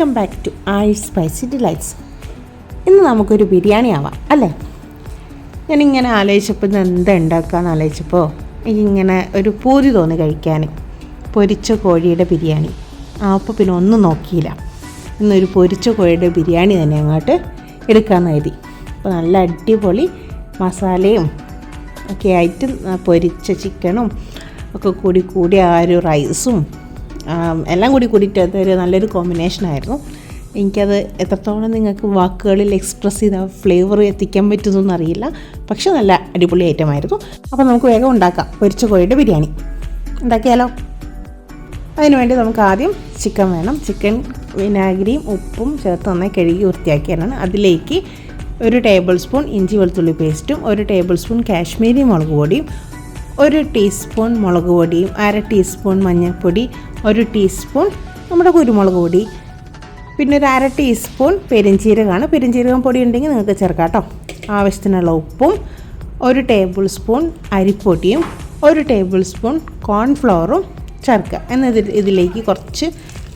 Welcome back to I Spicy Delights ഇന്ന് നമുക്കൊരു ബിരിയാണി ആവാം അല്ലേ? ഞാനിങ്ങനെ ആലോചിച്ചപ്പോൾ ഇന്ന് എന്താ ഉണ്ടാക്കാന്ന് ആലോചിച്ചപ്പോൾ ഇങ്ങനെ ഒരു പൂരി തോന്നി കഴിക്കാൻ പൊരിച്ച കോഴിയുടെ ബിരിയാണി. ആ അപ്പോൾ പിന്നെ ഒന്നും നോക്കിയില്ല. ഇന്നൊരു പൊരിച്ച കോഴിയുടെ ബിരിയാണി തന്നെ അങ്ങോട്ട് എടുക്കാമെന്ന് കരുതി. അപ്പോൾ നല്ല അടിപൊളി മസാലയും ഒക്കെ ആയിട്ട് പൊരിച്ച ചിക്കനും ഒക്കെ കൂടി കൂടി ആ ഒരു റൈസും എല്ലാം കൂടി കൂടിയിട്ട് ഒരു നല്ലൊരു കോമ്പിനേഷനായിരുന്നു എനിക്കത് എത്രത്തോളം നിങ്ങൾക്ക് വാക്കുകളിൽ എക്സ്പ്രസ് ചെയ്ത ഫ്ലേവർ എത്തിക്കാൻ പറ്റുമെന്നൊന്നും അറിയില്ല. പക്ഷെ നല്ല അടിപൊളി ഐറ്റമായിരുന്നു അപ്പോൾ നമുക്ക് വേഗം ഉണ്ടാക്കാം. പൊരിച്ച കോഴിയുടെ ബിരിയാണി ഉണ്ടാക്കിയാലോ അതിനുവേണ്ടി നമുക്ക് ആദ്യം ചിക്കൻ വേണം. ചിക്കൻ വിനാഗിരിയും ഉപ്പും ചേർത്ത് നന്നായി കഴുകി വൃത്തിയാക്കിയാണ് അതിലേക്ക് ഒരു ടേബിൾ സ്പൂൺ ഇഞ്ചി വെളുത്തുള്ളി പേസ്റ്റും ഒരു ടേബിൾ സ്പൂൺ കാശ്മീരി മുളക് പൊടിയും ഒരു ടീസ്പൂൺ മുളക് പൊടിയും അര ടീസ്പൂൺ മഞ്ഞൾപ്പൊടി ഒരു ടീസ്പൂൺ നമ്മുടെ കുരുമുളക് പൊടി. പിന്നെ ഒരു അര ടീസ്പൂൺ പെരിഞ്ചീരകമാണ്. പെരിഞ്ചീരകം പൊടി ഉണ്ടെങ്കിൽ നിങ്ങൾക്ക് ചേർക്കാം കേട്ടോ. ആവശ്യത്തിനുള്ള ഉപ്പും ഒരു ടേബിൾ സ്പൂൺ അരിപ്പൊടിയും ഒരു ടേബിൾ സ്പൂൺ കോൺഫ്ലവറും ചേർക്കുക എന്നിട്ട് ഇതിലേക്ക് കുറച്ച്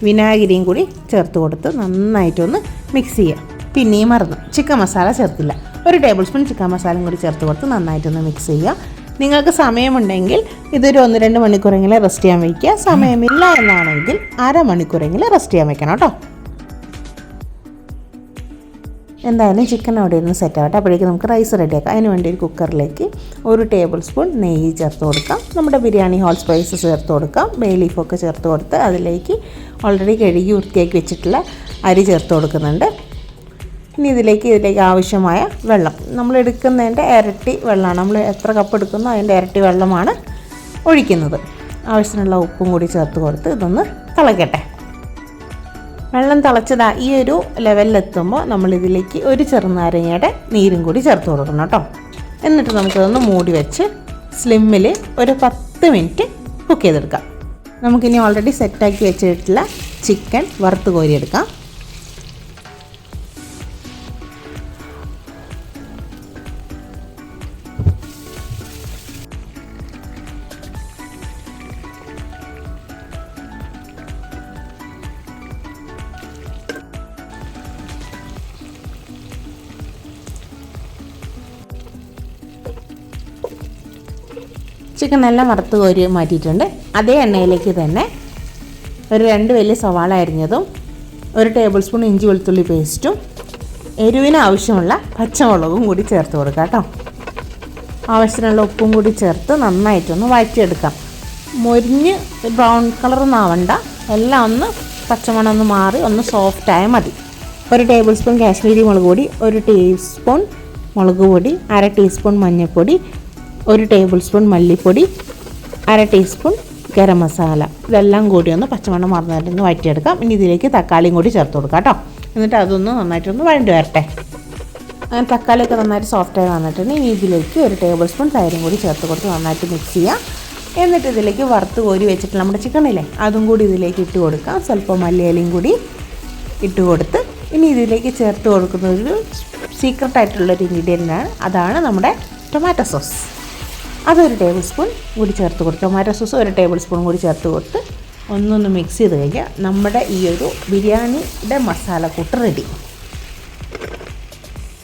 വിനാഗിരിയും കൂടി ചേർത്ത് കൊടുത്ത് നന്നായിട്ടൊന്ന് മിക്സ് ചെയ്യുക പിന്നെയും മറന്നു. ചിക്കൻ മസാല ചേർത്തില്ല. ഒരു ടേബിൾ സ്പൂൺ ചിക്കൻ മസാലയും കൂടി ചേർത്ത് കൊടുത്ത് നന്നായിട്ടൊന്ന് മിക്സ് ചെയ്യുക നിങ്ങൾക്ക് സമയമുണ്ടെങ്കിൽ ഇതൊരു ഒന്ന് രണ്ട് മണിക്കൂറെങ്കിലും റെസ്റ്റ് ചെയ്യാൻ വയ്ക്കുക സമയമില്ല എന്നാണെങ്കിൽ അരമണിക്കൂറെങ്കിലും റെസ്റ്റ് ചെയ്യാൻ വെക്കണം കേട്ടോ. എന്തായാലും ചിക്കൻ അവിടെ ഇരുന്ന് സെറ്റ് ആവട്ടെ. അപ്പോഴേക്കും നമുക്ക് റൈസ് റെഡിയാക്കാം അതിന് വേണ്ടി ഒരു കുക്കറിലേക്ക് ഒരു ടേബിൾ സ്പൂൺ നെയ്യ് ചേർത്ത് കൊടുക്കാം. നമ്മുടെ ബിരിയാണി ഹോൾ സ്പൈസസ് ചേർത്ത് കൊടുക്കാം. ബേ ലീഫൊക്കെ ചേർത്ത് കൊടുത്ത് അതിലേക്ക് ഓൾറെഡി കഴുകി വൃത്തിയാക്കി വെച്ചിട്ടുള്ള അരി ചേർത്ത് കൊടുക്കുന്നുണ്ട്. ഇനി ഇതിലേക്ക് ഇതിലേക്ക് ആവശ്യമായ വെള്ളം. നമ്മൾ എടുക്കുന്നതിന്റെ ഇരട്ടി വെള്ളമാണ്. നമ്മൾ എത്ര കപ്പ് എടുക്കുന്നോ അതിന്റെ ഇരട്ടി വെള്ളമാണ് ഒഴിക്കുന്നത്. ആവശ്യത്തിനുള്ള ഉപ്പും കൂടി ചേർത്ത് കൊടുത്ത് ഇതൊന്ന് തിളയ്ക്കട്ടെ വെള്ളം തിളച്ചതാ ഈ ഒരു ലെവലിലെത്തുമ്പോൾ നമ്മളിതിലേക്ക് ഒരു ചെറുനാരങ്ങയുടെ നീരും കൂടി ചേർത്ത് കൊടുക്കണം കേട്ടോ. എന്നിട്ട് നമുക്കതൊന്ന് മൂടി വെച്ച് സ്ലിമ്മിൽ ഒരു പത്ത് മിനിറ്റ് കുക്ക് ചെയ്തെടുക്കാം. നമുക്കിനി ഓൾറെഡി സെറ്റാക്കി വെച്ചിട്ടുള്ള ചിക്കൻ വറുത്ത് കോരിയെടുക്കാം. ചിക്കൻ നല്ല വറുത്ത് കോരി മാറ്റിയിട്ടുണ്ട്. അതേ എണ്ണയിലേക്ക് തന്നെ ഒരു രണ്ട് വലിയ സവാള അരിഞ്ഞതും ഒരു ടേബിൾ സ്പൂൺ ഇഞ്ചി വെളുത്തുള്ളി പേസ്റ്റും എരിവിന് ആവശ്യമുള്ള പച്ചമുളകും കൂടി ചേർത്ത് കൊടുക്കാം കേട്ടോ. ആവശ്യത്തിനുള്ള ഉപ്പും കൂടി ചേർത്ത് നന്നായിട്ടൊന്ന് വഴറ്റിയെടുക്കാം. മൊരിഞ്ഞ് ബ്രൗൺ കളറൊന്നും ആവണ്ട. എല്ലാം ഒന്ന് പച്ചമണം ഒന്ന് മാറി ഒന്ന് സോഫ്റ്റായാൽ മതി. ഒരു ടേബിൾ സ്പൂൺ കാശ്മീരി മുളക് പൊടി ഒരു ടീസ്പൂൺ മുളക് പൊടി അര ടീസ്പൂൺ മഞ്ഞൾപ്പൊടി ഒരു ടേബിൾ സ്പൂൺ മല്ലിപ്പൊടി അര ടീസ്പൂൺ ഗരം മസാല. ഇതെല്ലാം കൂടി ഒന്ന് പച്ചമണം മറന്നിട്ടൊന്ന് വഴറ്റിയെടുക്കാം. ഇനി ഇതിലേക്ക് തക്കാളിയും കൂടി ചേർത്ത് കൊടുക്കാം കേട്ടോ. എന്നിട്ട് അതൊന്ന് നന്നായിട്ടൊന്ന് വഴണ്ടി വരട്ടെ. അങ്ങനെ തക്കാളിയൊക്കെ നന്നായിട്ട് സോഫ്റ്റായി വന്നിട്ടുണ്ട്. ഇനി ഇതിലേക്ക് ഒരു ടേബിൾ സ്പൂൺ തൈരും കൂടി ചേർത്ത് കൊടുത്ത് നന്നായിട്ട് മിക്സ് ചെയ്യാം. എന്നിട്ട് ഇതിലേക്ക് വറുത്ത് കോരി വെച്ചിട്ട് നമ്മുടെ ചിക്കണില്ലേ അതും കൂടി ഇതിലേക്ക് ഇട്ട് കൊടുക്കാം. സ്വല്പം മല്ലിയലയും കൂടി ഇട്ട് കൊടുത്ത്. ഇനി ഇതിലേക്ക് ചേർത്ത് കൊടുക്കുന്ന ഒരു സീക്രട്ടായിട്ടുള്ളൊരു ഇൻഗ്രീഡിയന്റാണ് അതാണ് നമ്മുടെ ടൊമാറ്റോ സോസ് അതൊരു ടേബിൾ സ്പൂൺ കൂടി ചേർത്ത് കൊടുത്ത് ടൊമാറ്റോ സോസ് ഒരു ടേബിൾ സ്പൂൺ കൂടി ചേർത്ത് കൊടുത്ത് ഒന്നൊന്ന് മിക്സ് ചെയ്ത് കഴിഞ്ഞാൽ നമ്മുടെ ഈ ഒരു ബിരിയാണിയുടെ മസാല കൂട്ട് റെഡി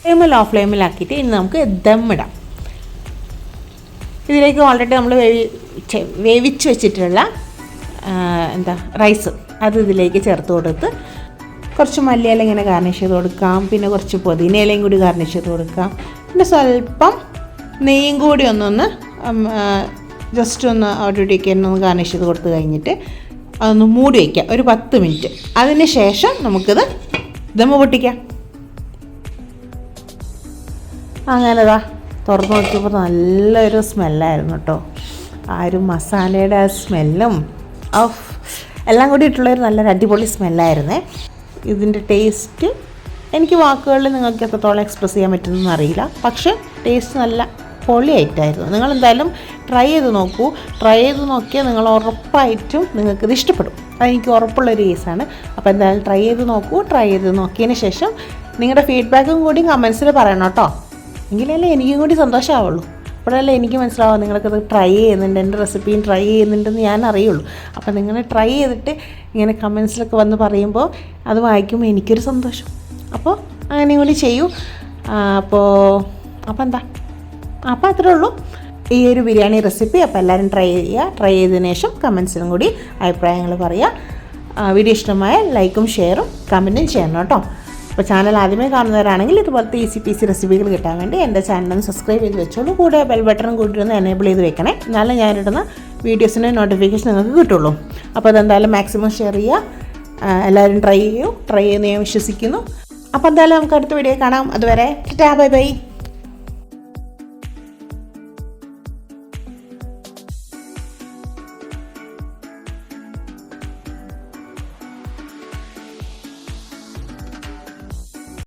ഫ്ലെയിമിൽ ലോ ഫ്ലെയിമിലാക്കിയിട്ട് ഇനി നമുക്ക് ദം ഇടാം. ഇതിലേക്ക് ഓൾറെഡി നമ്മൾ വേവി വേവിച്ച് വെച്ചിട്ടുള്ള എന്താ റൈസ് അത് ഇതിലേക്ക് ചേർത്ത് കൊടുത്ത് കുറച്ച് മല്ലിയില ഇങ്ങനെ ഗാർണിഷ് ചെയ്ത് കൊടുക്കാം. പിന്നെ കുറച്ച് പുതിനയിലയും കൂടി ഗാർണിഷ് ചെയ്ത് കൊടുക്കാം. പിന്നെ സ്വല്പം നെയ്യും കൂടി ഒന്നൊന്ന് ജസ്റ്റ് ഒന്ന് അവിടേക്ക് തന്നെ ഒന്ന് ഗാർണിഷ് ചെയ്ത് കൊടുത്തു കഴിഞ്ഞിട്ട് അതൊന്ന് മൂടി വയ്ക്കാം ഒരു പത്ത് മിനിറ്റ് അതിന് ശേഷം നമുക്കിത് ദമ്മ പൊട്ടിക്കാം. അങ്ങനെതാ തുറന്നു നോക്കിയപ്പോൾ നല്ലൊരു സ്മെല്ലായിരുന്നു കേട്ടോ. ആ ഒരു മസാലയുടെ ആ സ്മെല്ലും ഓഫ് എല്ലാം കൂടി ഇട്ടുള്ളൊരു നല്ലൊരു അടിപൊളി സ്മെല്ലായിരുന്നേ ഇതിന്റെ ടേസ്റ്റ് എനിക്ക് വാക്കുകളിൽ നിങ്ങൾക്ക് എത്രത്തോളം എക്സ്പ്രസ് ചെയ്യാൻ പറ്റുന്നതെന്ന് അറിയില്ല. പക്ഷേ ടേസ്റ്റ് നല്ല പൊളിയായിട്ടായിരുന്നു. നിങ്ങൾ എന്തായാലും ട്രൈ ചെയ്ത് നോക്കൂ. ട്രൈ ചെയ്ത് നോക്കിയാൽ നിങ്ങൾ ഉറപ്പായിട്ടും നിങ്ങൾക്കിത് ഇഷ്ടപ്പെടും. അതെനിക്ക് ഉറപ്പുള്ളൊരു കേസാണ് അപ്പോൾ എന്തായാലും ട്രൈ ചെയ്ത് നോക്കൂ. ട്രൈ ചെയ്ത് നോക്കിയതിന് ശേഷം നിങ്ങളുടെ ഫീഡ്ബാക്കും കൂടി കമൻസിൽ പറയണം കേട്ടോ. എങ്കിലല്ലേ എനിക്കും കൂടി സന്തോഷമാവുള്ളൂ അപ്പോഴല്ലേ എനിക്ക് മനസ്സിലാവും നിങ്ങൾക്കത് ട്രൈ ചെയ്യുന്നുണ്ട് എന്റെ റെസിപ്പിയും ട്രൈ ചെയ്യുന്നുണ്ടെന്ന് ഞാൻ അറിയുള്ളൂ. അപ്പോൾ നിങ്ങൾ ട്രൈ ചെയ്തിട്ട് ഇങ്ങനെ കമൻസിലൊക്കെ വന്ന് പറയുമ്പോൾ അത് വായിക്കുമ്പോൾ എനിക്കൊരു സന്തോഷം. അപ്പോൾ അങ്ങനെ കൂടി ചെയ്യൂ. അപ്പോൾ അപ്പോൾ എന്താ? അപ്പോൾ അത്രേ ഉള്ളൂ. ഈ ഒരു ബിരിയാണി റെസിപ്പി അപ്പോൾ എല്ലാവരും ട്രൈ ചെയ്യുക. ട്രൈ ചെയ്തതിന് ശേഷം കമൻസിലും കൂടി അഭിപ്രായങ്ങൾ പറയുക വീഡിയോ ഇഷ്ടമായ ലൈക്കും ഷെയറും കമന്റും ചെയ്യണം കേട്ടോ. അപ്പോൾ ചാനൽ ആദ്യമേ കാണുന്നവരാണെങ്കിൽ ഇതുപോലത്തെ ഈസി പി സി റെസിപ്പികൾ കിട്ടാൻ വേണ്ടി എന്റെ ചാനൽ സബ്സ്ക്രൈബ് ചെയ്ത് വെച്ചോളൂ. കൂടെ ബെൽ ബട്ടൺ ഒന്ന് എനേബിൾ ചെയ്ത് വെക്കണേ. എന്നാലും ഞാനിടുന്ന വീഡിയോസിന്റെ നോട്ടിഫിക്കേഷൻ നിങ്ങൾക്ക് കിട്ടുള്ളൂ. അപ്പോൾ അതെന്തായാലും മാക്സിമം ഷെയർ ചെയ്യുക. എല്ലാവരും ട്രൈ ചെയ്യൂ. ട്രൈ ചെയ്യുന്ന ഞാൻ വിശ്വസിക്കുന്നു. അപ്പോൾ എന്തായാലും നമുക്ക് അടുത്ത വീഡിയോ കാണാം. അതുവരെ ടാ ബൈ ബൈ.